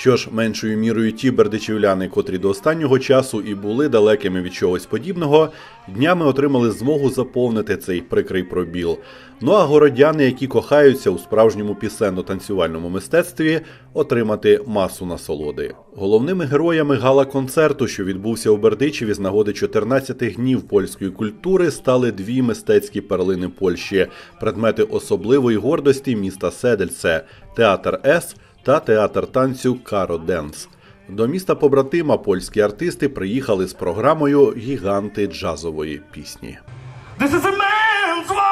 Що ж, меншою мірою ті бердичівляни, котрі до останнього часу і були далекими від чогось подібного, днями отримали змогу заповнити цей прикрий пробіл. Ну а городяни, які кохаються у справжньому пісенно-танцювальному мистецтві, отримати масу насолоди. Головними героями гала-концерту, що відбувся у Бердичеві з нагоди 14 днів польської культури, стали дві мистецькі перлини Польщі, предмети особливої гордості міста Седельце театр С та театр танцю Каро Денс. До міста побратима польські артисти приїхали з програмою Гіганти джазової пісні. This is a man's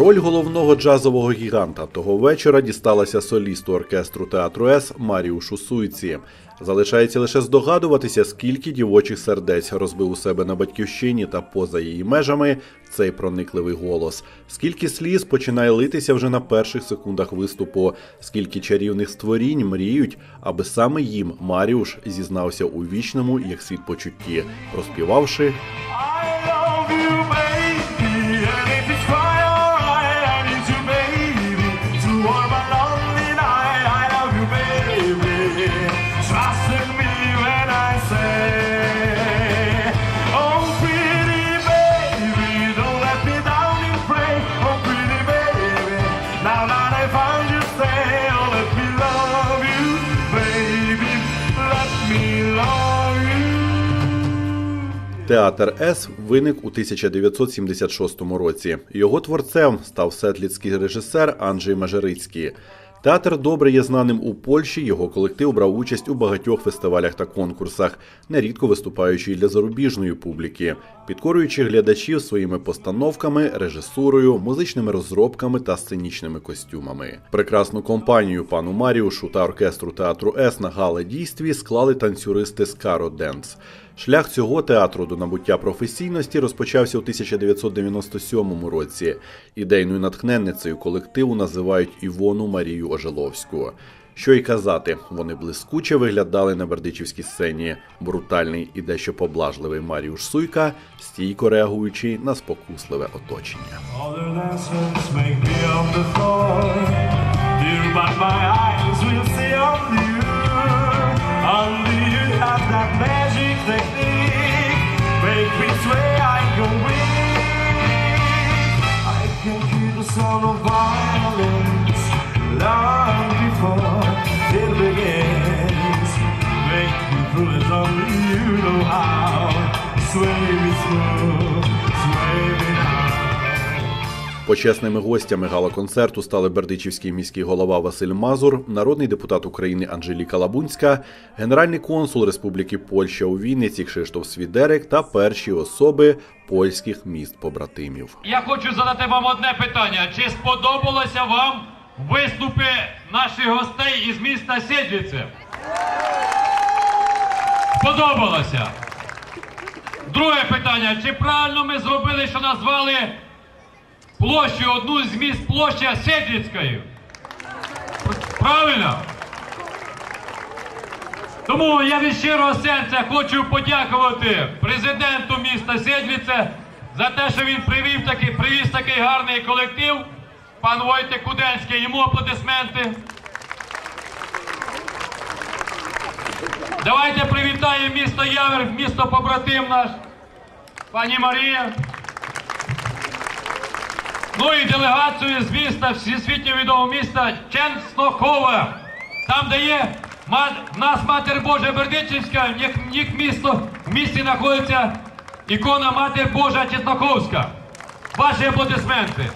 Роль головного джазового гіганта того вечора дісталася солісту оркестру театру С Маріушу Суйці. Залишається лише здогадуватися, скільки дівочих сердець розбив у себе на батьківщині та поза її межами цей проникливий голос. Скільки сліз починає литися вже на перших секундах виступу, скільки чарівних створінь мріють, аби саме їм Маріуш зізнався у вічному як світ почутті, проспівавши Театр С виник у 1976 році. Його творцем став сетліцький режисер Анджей Мажерицький. Театр добре є знаним у Польщі. Його колектив брав участь у багатьох фестивалях та конкурсах, нерідко виступаючи для зарубіжної публіки, підкорюючи глядачів своїми постановками, режисурою, музичними розробками та сценічними костюмами. Прекрасну компанію пану Маріушу та оркестру театру С на гала дійстві склали танцюристи з Каро Денс. Шлях цього театру до набуття професійності розпочався у 1997 році. Ідейною натхненницею колективу називають Івону Марію Ожиловську. Що й казати, вони блискуче виглядали на бердичівській сцені. Брутальний і дещо поблажливий Маріуш Суйка, стійко реагуючи на спокусливе оточення. On hear of violence long before it begins. Make me as only you know how. Sway me smooth, Почесними гостями гала-концерту стали бердичівський міський голова Василь Мазур, народний депутат України Анжеліка Лабунська, генеральний консул Республіки Польща у Вінниці Кшиштоф Свідерик та перші особи польських міст побратимів. Я хочу задати вам одне питання. Чи сподобалося вам виступи наших гостей із міста Сєдліце? Сподобалося. Друге питання. Чи правильно ми зробили, що назвали площу, одну з міст площа Сєдліцькою? Правильно? Тому я від щирого серця хочу подякувати президенту міста Сєдліце за те, що він привів такий, привіз такий гарний колектив. Пан Войтик Куденський, йому аплодисменти. Давайте привітаємо місто Явер, місто побратим наш, пані Марія. Ну і делегацію з міста, всесвітньо відомого міста Ченстохова. Там, де є в нас Матір Божа Бердичівська, в них, місто, в місті знаходиться ікона Матір Божа Чесноковська. Ваші аплодисменти.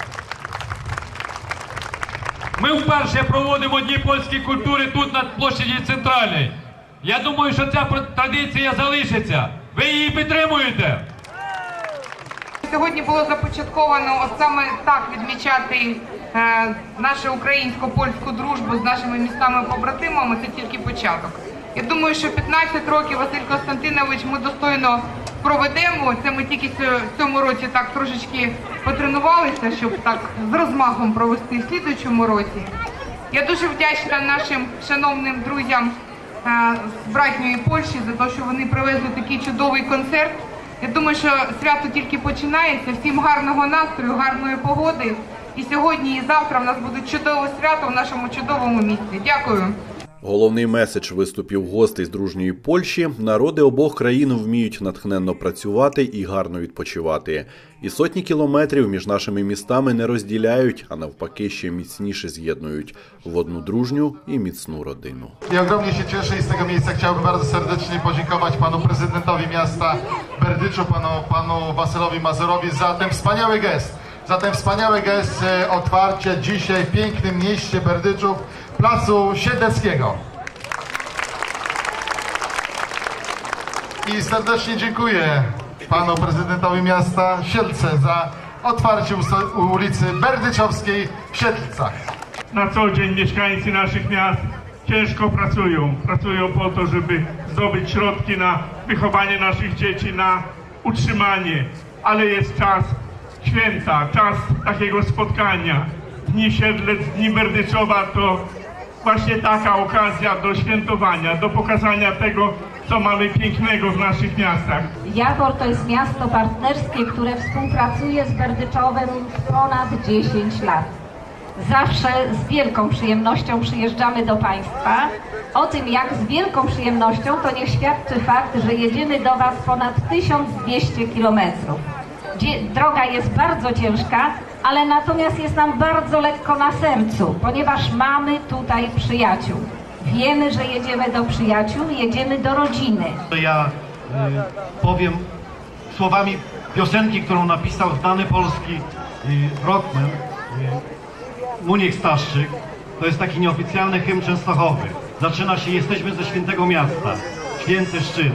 Ми вперше проводимо Дні польської культури тут на площаді Центральній. Я думаю, що ця традиція залишиться. Ви її підтримуєте? Сьогодні було започатковано от саме так відмічати е, нашу українсько-польську дружбу з нашими містами-побратимами. Це тільки початок. Я думаю, що 15 років Василь Константинович ми достойно проведемо. Це ми тільки в цьому році так трошечки потренувалися, щоб так з розмахом провести в слідуючому році. Я дуже вдячна нашим шановним друзям е, з братньої Польщі за те, що вони привезли такий чудовий концерт. Я думаю, що свято тільки починається. Всім гарного настрою, гарної погоди. І сьогодні, і завтра в нас буде чудове свято в нашому чудовому місті. Дякую. Головний меседж виступів гостей з дружньої Польщі: народи обох країн вміють натхненно працювати і гарно відпочивати. І сотні кілометрів між нашими містами не розділяють, а навпаки, ще міцніше з'єднують в одну дружню і міцну родину. I ogromnie się cieszę i z tego miejsca chciałbym bardzo serdecznie podziękować panu prezydentowi miasta Berdyczu, panu, panu Wasylowi Mazurowi za ten wspaniały. Za ten wspaniały gest e, otwarcia dzisiaj w pięknym mieście Berdyczów Placu Siedleckiego. I serdecznie dziękuję panu prezydentowi miasta Siedlce za otwarcie ulicy Berdyczowskiej w Siedlcach. na co dzień mieszkańcy naszych miast ciężko pracują. Pracują po to, żeby zdobyć środki na wychowanie naszych dzieci, na utrzymanie. Ale jest czas święta, czas takiego spotkania. Dni Siedlec, Dni Berdyczowa to właśnie taka okazja do świętowania, do pokazania tego, co mamy pięknego w naszych miastach. Jawor to jest miasto partnerskie, które współpracuje z Berdyczowem ponad 10 lat. Zawsze z wielką przyjemnością przyjeżdżamy do Państwa. O tym, jak z wielką przyjemnością, to niech świadczy fakt, że jedziemy do Was ponad 1200 kilometrów. Droga jest bardzo ciężka, ale natomiast jest nam bardzo lekko na sercu, ponieważ mamy tutaj przyjaciół. Wiemy, że jedziemy do przyjaciół, jedziemy do rodziny. Ja y, powiem słowami piosenki, którą napisał znany polski y, rockman y, Muniek Staszczyk. To jest taki nieoficjalny hymn Częstochowy. Zaczyna się Jesteśmy ze świętego miasta, święty szczyt.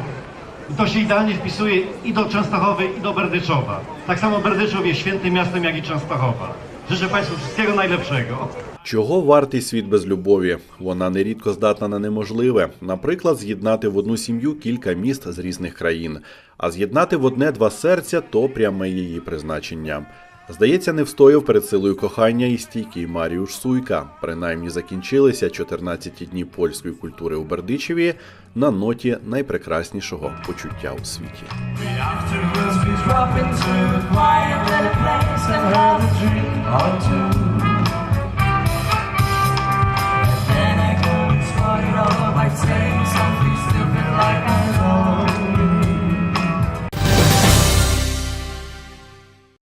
I to się idealnie wpisuje i do Częstochowy, i do Berdyczowa. Tak samo Berdyczów jest świętym miastem, jak i Częstochowa. Życzę Państwu wszystkiego najlepszego. Чого вартий світ без любові? Вона нерідко здатна на неможливе. Наприклад, з'єднати в одну сім'ю кілька міст з різних країн, а з'єднати в одне два серця то пряме її призначення. Здається, не встояв перед силою кохання і стійкий Маріуш Суйка. Принаймні закінчилися 14 дні польської культури у Бердичеві на ноті найпрекраснішого почуття у світі.